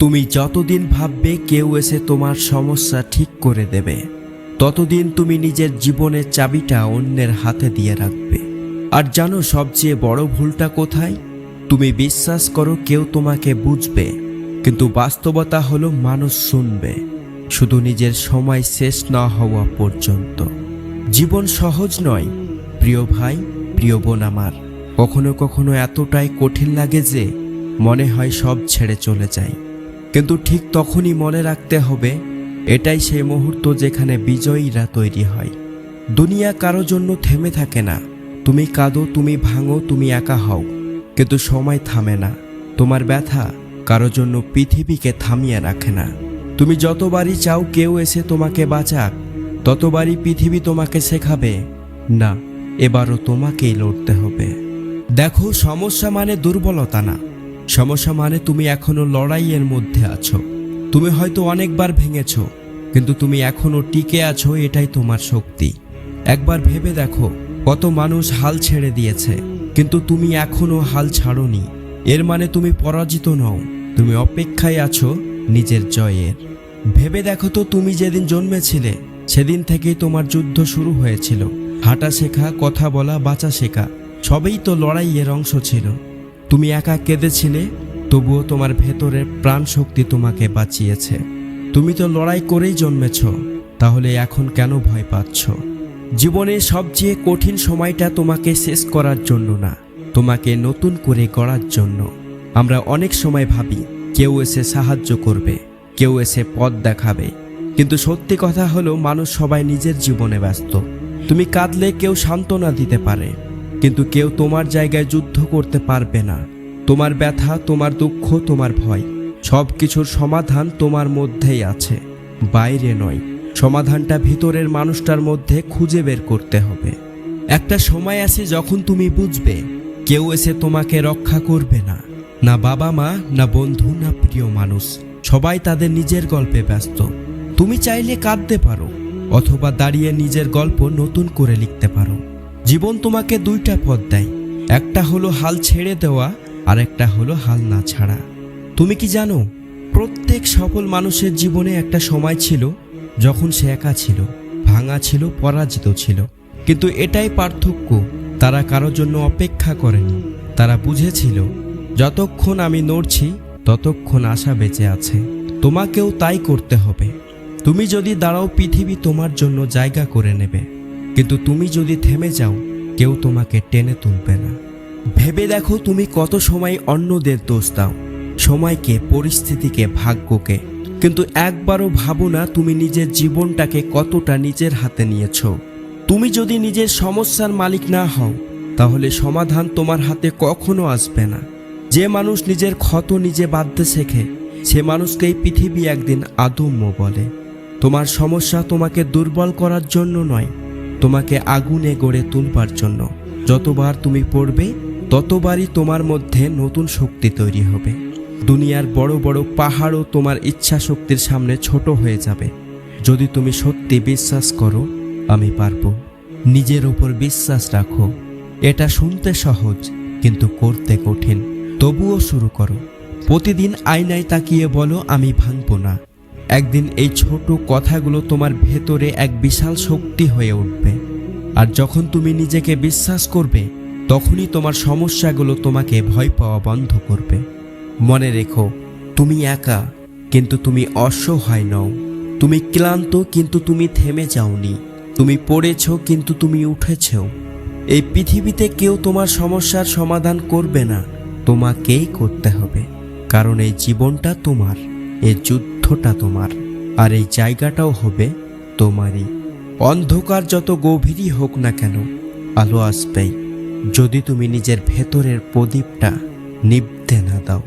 তুমি যতদিন ভাববে কেউ এসে তোমার সমস্যা ঠিক করে দেবে, ততদিন তুমি নিজের জীবনের চাবিটা অন্যের হাতে দিয়ে রাখবে। আর জানো সবচেয়ে বড় ভুলটা কোথায়? তুমি বিশ্বাস করো কেউ তোমাকে বুঝবে, কিন্তু বাস্তবতা হলো মানুষ শুনবে, শুধু নিজের সময় শেষ না হওয়া পর্যন্ত। জীবন সহজ নয়, প্রিয় ভাই, প্রিয় বোন আমার, কখনো কখনো এতটাই কঠিন লাগে যে মনে হয় সব ছেড়ে চলে যায় কিন্তু ঠিক তখনই মনে রাখতে হবে, এটাই সেই মুহূর্ত যেখানে বিজয়ীরা তৈরি হয়। দুনিয়া কারও জন্য থেমে থাকে না। তুমি কাঁদো, তুমি ভাঙো, তুমি একা হও। কিন্তু সময় থামে না। তোমার ব্যথা কারও জন্য পৃথিবীকে থামিয়ে রাখে না। তুমি যতবারই চাও কেউ এসে তোমাকে বাঁচাক, ততবারই পৃথিবী তোমাকে শেখাবে, না, এবারও তোমাকেই লড়তে হবে। দেখো, সমস্যা মানে দুর্বলতা না। সমস্যা মানে তুমি এখনও লড়াইয়ের মধ্যে আছো। তুমি হয়তো অনেকবার ভেঙেছ, কিন্তু তুমি এখনও টিকে আছো, এটাই তোমার শক্তি। একবার ভেবে দেখো, কত মানুষ হাল ছেড়ে দিয়েছে, কিন্তু তুমি এখনও হাল ছাড়োনি। এর মানে তুমি পরাজিত নও, তুমি অপেক্ষায় আছো নিজের জয়ের। ভেবে দেখো তো তুমি যেদিন জন্মেছিলে, সেদিন থেকেই তোমার যুদ্ধ শুরু হয়েছিল। হাঁটা শেখা, কথা বলা, বাঁচা শেখা, সবই তো লড়াইয়ের অংশ ছিল। তুমি একা কেঁদেছিলে, তবুও তোমার ভেতরের প্রাণ শক্তি তোমাকে বাঁচিয়েছে। তুমি তো লড়াই করেই জন্মেছ, তাহলে এখন কেন ভয় পাচ্ছ? জীবনে সবচেয়ে কঠিন সময়টা তোমাকে শেষ করার জন্য না, তোমাকে নতুন করে গড়ার জন্য। আমরা অনেক সময় ভাবি, কেউ এসে সাহায্য করবে, কেউ এসে পথ দেখাবে। কিন্তু সত্যি কথা হলো, মানুষ সবাই নিজের জীবনে ব্যস্ত। তুমি কাঁদলে কেউ সান্ত্বনা দিতে পারে। কিন্তু কেউ তোমার জায়গায় যুদ্ধ করতে পারবে না। তোমার ব্যথা, তোমার দুঃখ, তোমার ভয় সব কিছুর সমাধান তোমার মধ্যেই আছে। বাইরে নয়, সমাধানটা ভিতরের মানুষটার মধ্যে খুঁজে বের করতে হবে। একটা সময় আসে যখন তুমি বুঝবে, কেউ এসে তোমাকে রক্ষা করবে না। না বাবা মা, না বন্ধু, না প্রিয় মানুষ, সবাই তাদের নিজের গল্পে ব্যস্ত। তুমি চাইলে কাঁদতে পারো, অথবা দাঁড়িয়ে নিজের গল্প নতুন করে লিখতে পারো। জীবন তোমাকে দুইটা পথ দেয়। একটা হলো হাল ছেড়ে দেওয়া, আর একটা হলো হাল না ছাড়া। তুমি কি জানো, প্রত্যেক সফল মানুষের জীবনে একটা সময় ছিল যখন সে একা ছিল, ভাঙা ছিল, পরাজিত ছিল। কিন্তু এটাই পার্থক্য, তারা কারোর জন্য অপেক্ষা করেনি। তারা বুঝেছিল, যতক্ষণ আমি নড়ছি, ততক্ষণ আশা বেঁচে আছে। তোমাকেও তাই করতে হবে। তুমি যদি দাঁড়াও, পৃথিবী তোমার জন্য জায়গা করে নেবে। কিন্তু তুমি যদি থেমে যাও, কেউ তোমাকে টেনে তুলবে না। ভেবে দেখো তুমি কত সময় অন্যদের দোষ দাও, সময়কে, পরিস্থিতিকে, ভাগ্যকে। কিন্তু একবারও ভাবো না তুমি নিজের জীবনটাকে কতটা নিজের হাতে নিয়েছ। তুমি যদি নিজের সমস্যার মালিক না হও, তাহলে সমাধান তোমার হাতে কখনো আসবে না। যে মানুষ নিজের ক্ষত নিজে বাঁধতে শেখে, সে মানুষকেই পৃথিবী একদিন আদম্য বলে। তোমার সমস্যা তোমাকে দুর্বল করার জন্য নয় তোমাকে আগুনে গড়ে তুলবার জন্য। যতবার তুমি পড়বে, ততবারই তোমার মধ্যে নতুন শক্তি তৈরি হবে। দুনিয়ার বড় বড় পাহাড়ও তোমার ইচ্ছা শক্তির সামনে ছোট হয়ে যাবে। যদি তুমি সত্যি বিশ্বাস করো, আমি পারব। নিজের ওপর বিশ্বাস রাখো। এটা শুনতে সহজ, কিন্তু করতে কঠিন। তবুও শুরু করো। প্রতিদিন আয়নায় তাকিয়ে বলো, আমি ভাঙবো না। একদিন এই ছোট কথাগুলো তোমার ভেতরে এক বিশাল শক্তি হয়ে উঠবে। আর যখন তুমি নিজেকে বিশ্বাস করবে, তখনই তোমার সমস্যাগুলো তোমাকে ভয় পাওয়া বন্ধ করবে। মনে রেখো, তুমি একা, কিন্তু তুমি অসহায় নও। তুমি ক্লান্ত, কিন্তু তুমি থেমে যাওনি। তুমি পড়েছ, কিন্তু তুমি উঠেছেও। এই পৃথিবীতে কেউ তোমার সমস্যার সমাধান করবে না। তোমাকেই করতে হবে, কারণ এই জীবনটা তোমার এই যুদ্ধটা তোমার, আর এই জায়গাটাও হবে তোমারই। অন্ধকার যত গভীরই হোক না কেন, আলো আসবেই। যদি তুমি নিজের ভেতরের প্রদীপটা নিভতে না দাও।